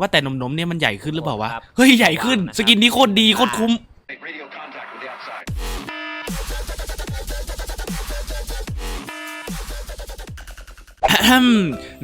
ว่าแต่หนมๆเนี่ยมันใหญ่ขึ้นหรือเปล่าวะ ครับเฮ้ย ใหญ่ขึ้นสกินนี้โคตรดีโคตรคุ้ม Make radio contact with the outside. อะแฮม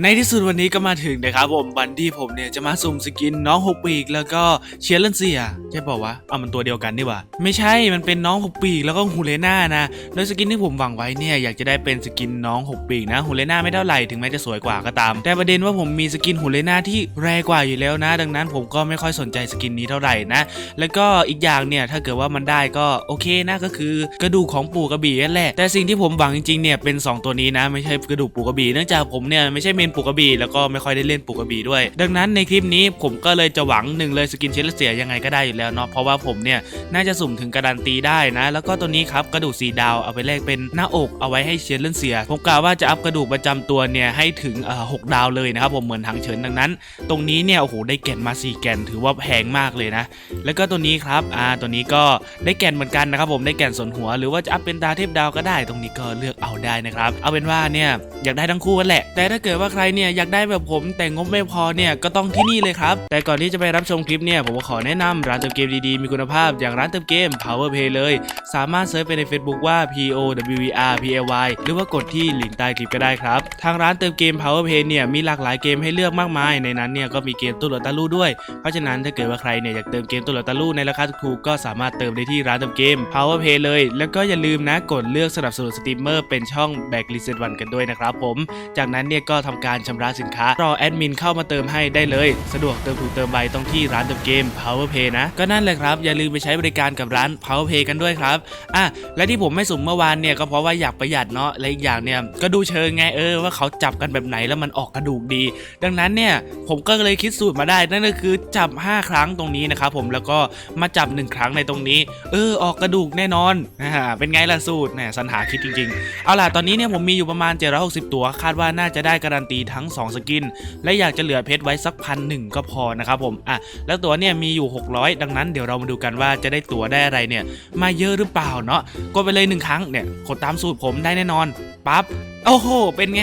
ในที่สุดวันนี้ก็มาถึงนะครับผมวันที่ผมเนี่ยจะมาสุ่มสกินน้องหกปีก แล้วก็เชียร์เลนเซียใช่ป่าวะเอามันตัวเดียวกันนี่ว่าไม่ใช่มันเป็นน้องหกปีกแล้วก็ฮูเลน่านะโดยสกินที่ผมหวังไว้เนี่ยอยากจะได้เป็นสกินน้องหกปีกนะฮูเลน่าไม่เท่าไหร่ถึงแม้จะสวยกว่าก็ตาม แต่ประเด็นว่าผมมีสกินฮูเลน่าที่แรงกว่าอยู่แล้วนะ ดังนั้นผมก็ไม่ค่อยสนใจสกินนี้เท่าไหร่นะแล้วก็อีกอย่างเนี่ยถ้าเกิดว่ามันได้ก็โอเคนะก็คือกระดูกของปู่กระบี่นั่นแหละแต่สิ่งที่ผมหวังจริงๆเนี่ยเป็น 2 ตัวนี้นะไม่ใช่กระดูกปู่กระบี่เนื่องจากผมเนี่ยไม่ใช่เมนปูกระบี่แล้วก็ไม่ค่อยได้เล่นปูกระบี่ด้วย ดังนั้นในคลิปนี้ผมก็เลยจะหวังหนึ่งเลยสกินเชลเสียยังไงก็ได้อยู่แล้วเนาะเพราะว่าผมเนี่ยน่าจะสุ่มถึงการันตีได้นะ แล้วก็ตัวนี้ครับกระดูกสีดาวเอาไปแลกเป็นหน้าอกเอาไว้ให้เชลเสียผมกล่าวว่าจะอัพกระดูกประจำตัวเนี่ยให้ถึงเอ่อหกดาวเลยนะครับผมเหมือนทางเฉินดังนั้น ตรงนี้เนี่ยโอ้โหได้แก่นมา 4 แก่นถือว่าแพงมากเลยนะ แล้วก็ตัวนี้ครับอ่าตัวนี้ก็ได้แก่นเหมือนกันนะครับผมได้แก่นส่วนหัว หรือว่าจะอัพเป็นตาเทพดาวก็ได้ ตรงนี้ก็เลือกเอาได้นะครับเอาเป็นว่าเนี่ยอยากได้ทั้งคู่กันแหละ แต่ถ้าเกิดว่ารเนี่ยอยากได้แบบผมแต่งบไม่พอเนี่ยก็ต้องที่นี่เลยครับ แต่ก่อนที่จะไปรับชมคลิปเนี่ยผมก็ขอแนะนำร้านเติมเกมดีๆ มีคุณภาพอย่างร้านเติมเกม Power Play เลย สามารถเซิร์ชไปใน Facebook ว่า P O W E R P A Y หรือว่ากดที่ลิงก์ใต้คลิปก็ได้ครับ ทางร้านเติมเกม Power Play เนี่ยมีหลากหลายเกมให้เลือกมากมาย ในนั้นเนี่ยก็มีเกมตู้โหลดตาลู่ด้วย เพราะฉะนั้นถ้าเกิดว่าใครเนี่ยอยากเติมเกมตัวหลอตาลู่ในราคาถูกๆก็สามารถเติมได้ที่ร้านเติมเกม Power Play เลย แล้วก็อย่าลืมนะกดเลือกสนับสนุนสตรีมเมอร์เป็นช่อง Back Reset วันกันด้วยนะครับผม จากนั้นเนี่ยก็ทำการชำระสินค้ารอแอดมินเข้ามาเติมให้ได้เลย สะดวกเติมถูกเติมไวต้องที่ร้านเติมเกม Power Play นะ ก็นั่นแหละครับอย่าลืมไปใช้บริการกับร้าน Power Play กันด้วยครับอะและที่ผมไม่สุ่มเมื่อวานเนี่ยก็เพราะว่าอยากประหยัดเนาะและอีกอย่างเนี่ยก็ดูเชิงไงเออว่าเขาจับกันแบบไหนแล้วมันออกกระดูกดี ดังนั้นเนี่ยผมก็เลยคิดสูตรมาได้นั่นก็คือจับ 5 ครั้งตรงนี้นะครับผมแล้วก็มาจับ 1 ครั้งในตรงนี้ เออออกกระดูกแน่นอนนะฮะเป็นไงล่ะสูตรแหมสันหาคิดจริง ๆ เอาล่ะตอนนี้เนี่ยผมมีอยู่ประมาณ760 ตัว คาดว่าน่าจะได้การันตีทั้ง 2 สกิน และอยากจะเหลือเพชรไว้สักพันหนึ่งก็พอนะครับผมอะแล้วตัวเนี่ยมีอยู่ 600 ดังนั้นเดี๋ยวเรามาดูกันว่าจะได้ตัวได้อะไรเนี่ย มาเยอะหรือเปล่าเนาะกดไปเลยหนึ่งครั้งเนี่ยกดตามสูตรผมได้แน่นอนปั๊บโอ้โห เป็นไง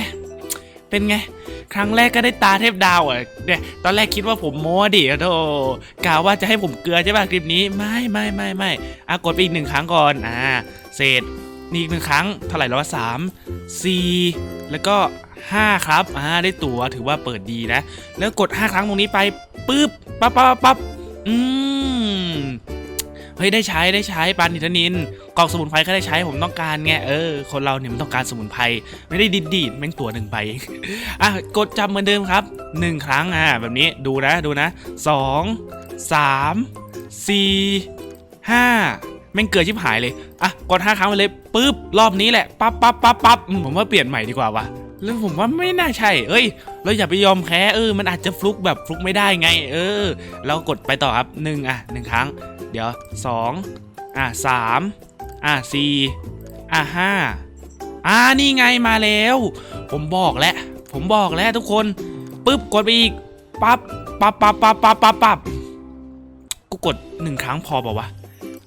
เป็นไงครั้งแรกก็ได้ตาเทพดาวอะเนี่ยตอนแรกคิดว่าผมโม้ดิโธ่กล่าวว่าจะให้ผมเกลือใช่ป่ะคลิปนี้ ไม่ไม่ไม่ไม่อะกดไปอีกหนึ่งครั้งก่อนอ่าเศษ นี่อีกหนึ่งครั้งเท่าไหร่แล้ววะสามสี่แล้วก็ห้าครับอ่าได้ตั๋วถือว่าเปิดดีนะ แล้วกดห้าครั้งตรงนี้ไปปึ๊บปั๊บปั๊บปั๊บอืมเฮ้ยได้ใช้ได้ใช้ปานิทนินกล่องสมุนไพรก็ได้ใช้ผมต้องการไงเออคนเราเนี่ยมันต้องการสมุนไพรไม่ได้ดีดดีดแม่งตัวหนึ่งไปอะกดจำเหมือนเดิมครับหนึ่งครั้งอะแบบนี้ดูนะดูนะสองสามสี่ห้า แม่งเกิดชิบหายเลย อะกดห้าครั้งไปเลยปุ๊บรอบนี้แหละปั๊บปั๊บปั๊บปั๊บผมว่าเปลี่ยนใหม่ดีกว่าวะแล้วผมว่าไม่น่าใช่ เอ้ย เราอย่าไปยอมแพ้เออ มันอาจจะฟลุกแบบฟลุกไม่ได้ไง เออ เรากดไปต่อครับหนึ่งอะหนึ่งครั้ง เดี๋ยวสองอะสามอะสี่อะห้าอ่านี่ไงมาแล้ว ผมบอกแล้ว ผมบอกแล้วทุกคนปึ๊บกดไปอีกปั๊บปั๊บปั๊บปั๊บปั๊บปั๊บปั๊บกูกดหนึ่งครั้งพอเปล่าวะ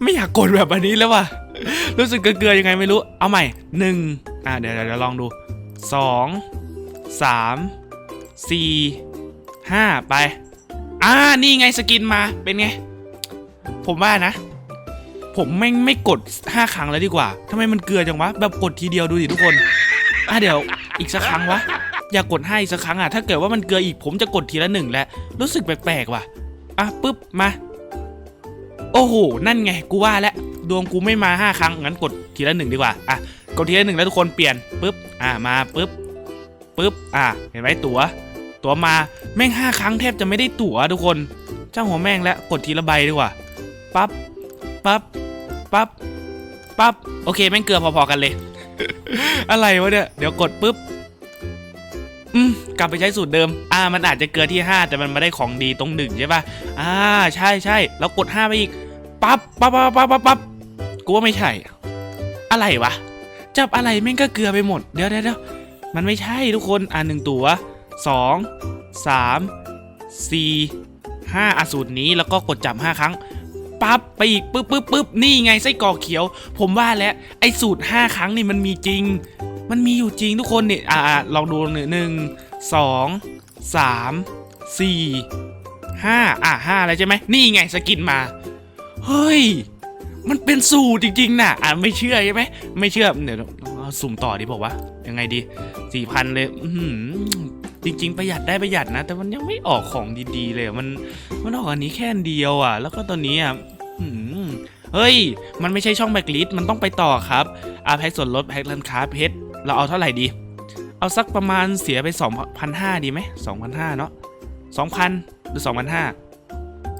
ไม่อยากกดแบบอันนี้แล้วว่ะ รู้สึกเกลือๆยังไงไม่รู้ เอาใหม่หนึ่งอะเดี๋ยวเดี๋ยวลองดูสองสามสี่ห้าไป อ่า นี่ไงสกินมา เป็นไง ผมว่านะ ผมไม่งไม่กด5ครั้งแล้วดีกว่าทำไมมันเกลือจังวะ แบบกดทีเดียวดูดิทุกคน อะเดี๋ยวอีกสักครั้งวะ อยากกดให้อีกสักครั้งอะ ถ้าเกิดว่ามันเกลืออีกผมจะกดทีละหนึ่งแล้วรู้สึกแปลกๆว่ะ อะปุ๊บ มา โอ้โห นั่นไง กูว่าแล้วดวงกูไม่มา 5 ครั้ง งั้นกดทีละหนึ่งดีกว่า อะ กดทีละหนึ่งแล้วทุกคนเปลี่ยนปุ๊บ อะมาปุ๊บปุ๊บ อะเห็นไหมตั๋ว ตั๋วมา แม่งห้าครั้งแทบจะไม่ได้ตั๋วทุกคน เจ้าหัวแม่งแล้วกดทีละใบดีกว่า ปั๊บ ปั๊บ ปั๊บ ปั๊บ โอเค แม่งเกลือพอๆกันเลย อะไรวะเนี่ย เดี๋ยวกดปุ๊บอืมกลับไปใช้สูตรเดิม อ่า มันอาจจะเกลือที่ 5 แต่มันม่ได้ของดีตรงหนึ่งใช่ปะอ่า ใช่ใช่แล้วกด 5 ไปอีก ปั๊บปั๊บปั๊บปั๊บปั๊บปั๊บกูว่าไม่ใช่ อะไรวะ จับอะไรแม่งก็เกลือไปหมด เดี๋ยวเดี๋ยวเดี๋ยวมันไม่ใช่ทุกคน อ่าหนึ่งตัวสองสามสี่ห้าอสูตรนี้แล้วก็กดจับห้าครั้งปั๊บไปอีกปึ๊บปึ๊บปึ๊บนี่ไงไส้กรอกเขียว ผมว่าแล้วไอ้สูตร5ครั้งนี่มันมีจริง มันมีอยู่จริงทุกคนเนี่ยอ่าลองดูหนึ่งหนึ่งสองสามสี่ห้าอะห้าอะไรใช่ไหมนี่ไงสกินมา เฮ้ย มันเป็นสูตรจริงๆนะอะไม่เชื่อใช่ไหมไม่เชื่อเดี๋ยวเอาสุ่มต่อดีบอกว่ายังไงดีสี่พันเลยอืจริง ๆ ประหยัดได้ประหยัดนะ แต่มันยังไม่ออกของดีๆ เลยมันมันออกอันนี้แค่เดียวอะ แล้วก็ตอนนี้อะเฮ้ย มันไม่ใช่ช่องแบ็กลิสมันต้องไปต่อครับอาแพ็กส่วนลดแพ็กลันค้าเพชรเราเอาเท่าไหร่ดี เอาสักประมาณเสียไป 2,500 ดีไหม2,500 เนาะ2,000 หรือ 2,500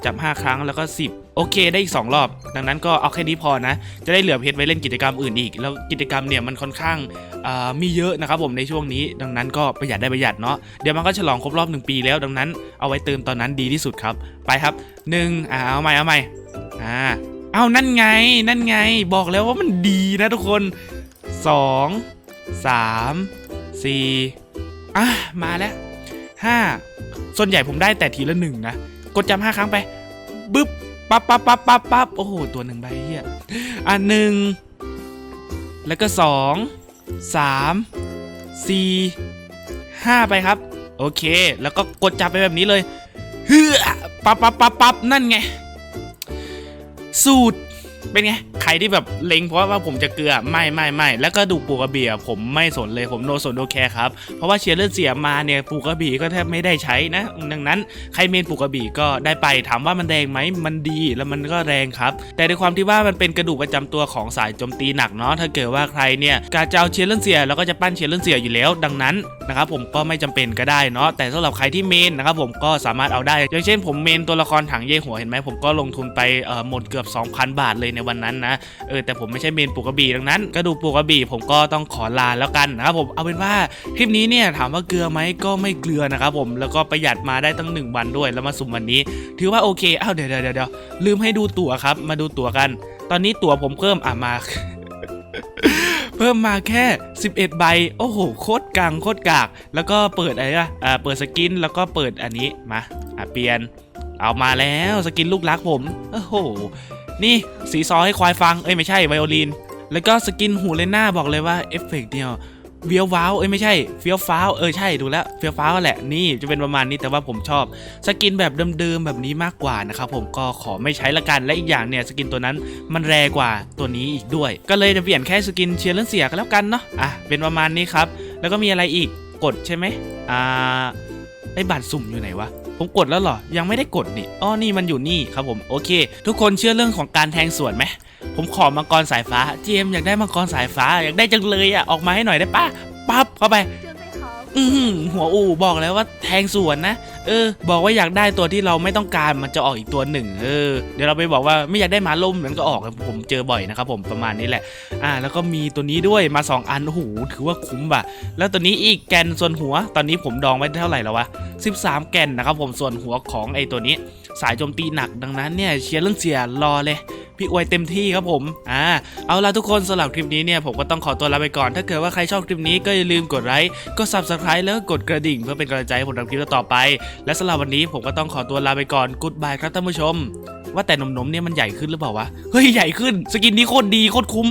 จับ 5 ครั้งแล้วก็ 10 โอเคได้อีก 2 รอบ ดังนั้นก็เอาแค่นี้พอนะ จะได้เหลือเพชรไว้เล่นกิจกรรมอื่นอีก แล้วกิจกรรมเนี่ยมันค่อนข้างมีเยอะนะครับผมในช่วงนี้ ดังนั้นก็ประหยัดได้ประหยัดเนาะ เดี๋ยวมันก็ฉลองครบรอบ 1 ปีแล้วดังนั้นเอาไว้เติมตอนนั้นดีที่สุดครับ ไปครับ1อ่าเอาใหม่เอาใหม่อ่าเอานั่นไงนั่นไง บอกแล้วว่ามันดีนะทุกคน 2 3 4อะมาแล้ว5ส่วนใหญ่ผมได้แต่ทีละหนึ่งนะ กดจำห้าครั้งไปบึ๊บปั๊บปั๊บปั๊บปั๊บปั๊บโอ้โห ตัวหนึ่งใบเฮียอะหนึ่งแล้วก็สองสามสี่ห้าไปครับ โอเค แล้วก็กดจับไปแบบนี้เลยเฮือปั๊บปั๊บปั๊บปั๊บนั่นไง สูตร เป็นไง ใครที่แบบเล็งเพราะว่าผมจะเกลือไม่ไม่ไม่แล้วก็ดูปูกระเบียผมไม่สนเลยผมโนสนโนแคร์ครับ เพราะว่าเชียร์เลือดเสียมาเนี่ยปูกระบี่ก็แทบไม่ได้ใช้นะ ดังนั้นใครเมนปูกระบี่ก็ได้ไปถามว่ามันแรงไหมมันดีแล้วมันก็แรงครับ แต่ในความที่ว่ามันเป็นกระดูกประจำตัวของสายโจมตีหนักเนาะถ้าเกิดว่าใครเนี่ยการจะเอาเชียร์เลือดเสียแล้วก็จะปั้นเชียร์เลือดเสียอยู่แล้ว ดังนั้นนะครับผมก็ไม่จำเป็นก็ได้เนาะแต่สำหรับใครที่เมนนะครับผมก็สามารถเอาได้อย่างเช่นผมเมนตัวละครถังเย่หัวเห็นไหมผมก็ลงทุนไปเอ่อหมดเกือบ 2,000 บาทเลยในวันนั้นนะเออแต่ผมไม่ใช่เมนปูกระบี่ดังนั้นกระดูกปูกระบี่ผมก็ต้องขอลาแล้วกันนะครับผมเอาเป็นว่าคลิปนี้เนี่ยถามว่าเกลือไหมก็ไม่เกลือนะครับผมแล้วก็ประหยัดมาได้ตั้งหนึ่งวันด้วยแล้วมาสุ่มวันนี้ ถือว่าโอเคอ้าวเดี๋ยวเดี๋ยวเดี๋ยวลืมให้ดูตั๋วครับมาดูตั๋วกัน ตอนนี้ตั๋วผมเพิ่มอะมาเพิ่มมาแค่ 11 ใบ โอ้โห โคตรกังโคตรกาก แล้วก็เปิดอะไรอะอ่า เปิดสกิน แล้วก็เปิดอันนี้ มา อะ เปลี่ยน เอามาแล้ว สกินลูกรักผม โอ้โห นี่สีซอให้ควายฟัง เอ้ยไม่ใช่ไวโอลิน แล้วก็สกินหูเลน่าบอกเลยว่าเอฟเฟกต์เดียวเวียวว้าวเอ้ยไม่ใช่เฟี้ยวฟ้าวเออใช่ดูแล้วเฟี้ยวฟ้าวแหละนี่จะเป็นประมาณนี้แต่ว่าผมชอบ สกินแบบเดิมๆแบบนี้มากกว่านะครับผมก็ขอไม่ใช้ละกันและอีกอย่างเนี่ยสกินตัวนั้นมันแรงกว่าตัวนี้อีกด้วย ก็เลยจะเปลี่ยนแค่สกินเชียร์เรื่องเสียกันแล้วกันเนาะอะเป็นประมาณนี้ครับ แล้วก็มีอะไรอีกกดใช่ไหมอ่าไอ้บัตรสุ่มอยู่ไหนวะ ผมกดแล้วเหรอ ยังไม่ได้กดนี่อ้อนี่มันอยู่นี่ครับผมโอเค ทุกคนเชื่อเรื่องของการแทงสวนไหมผมขอมังกรสายฟ้าเจมส์อยากได้มังกรสายฟ้าอยากได้จังเลยอะออกมาให้หน่อยได้ปะปั๊บเข้าไปเชื่อไหมครับอือหือหัวอูบอกแล้วว่าแทงสวนนะ เออ บอกว่าอยากได้ตัวที่เราไม่ต้องการมันจะออกอีกตัวหนึ่งเออเดี๋ยวเราไปบอกว่าไม่อยากได้หมาล่มมันก็ออกผมเจอบ่อยนะครับผมประมาณนี้แหละ อ่า แล้วก็มีตัวนี้ด้วยมา 2 อันโอ้โหถือว่าคุ้มป่ะ แล้วตัวนี้อีกแกนส่วนหัว ตอนนี้ผมดองไว้เท่าไหร่แล้ววะ13 แกนนะครับผมส่วนหัวของไอ้ตัวนี้ สายโจมตีหนักดังนั้นเนี่ยเชียร์เรื่องเสียรอเลย พี่อวยเต็มที่ครับผมอ่าเอาละทุกคนสำหรับคลิปนี้เนี่ยผมก็ต้องขอตัวลาไปก่อน ถ้าเกิดว่าใครชอบคลิปนี้ก็อย่าลืมกดไลค์กด subscribe แล้วก็กดกระดิ่งเพื่อเป็นกำลังใจให้ผมทำคลิปต่อไป และสำหรับวันนี้ผมก็ต้องขอตัวลาไปก่อนกูดบายครับท่านผู้ชม ว่าแต่หนมๆเนี่ยมันใหญ่ขึ้นหรือเปล่าวะเฮ้ยใหญ่ขึ้น สกินนี้โคตรดีโคตรคุ้ม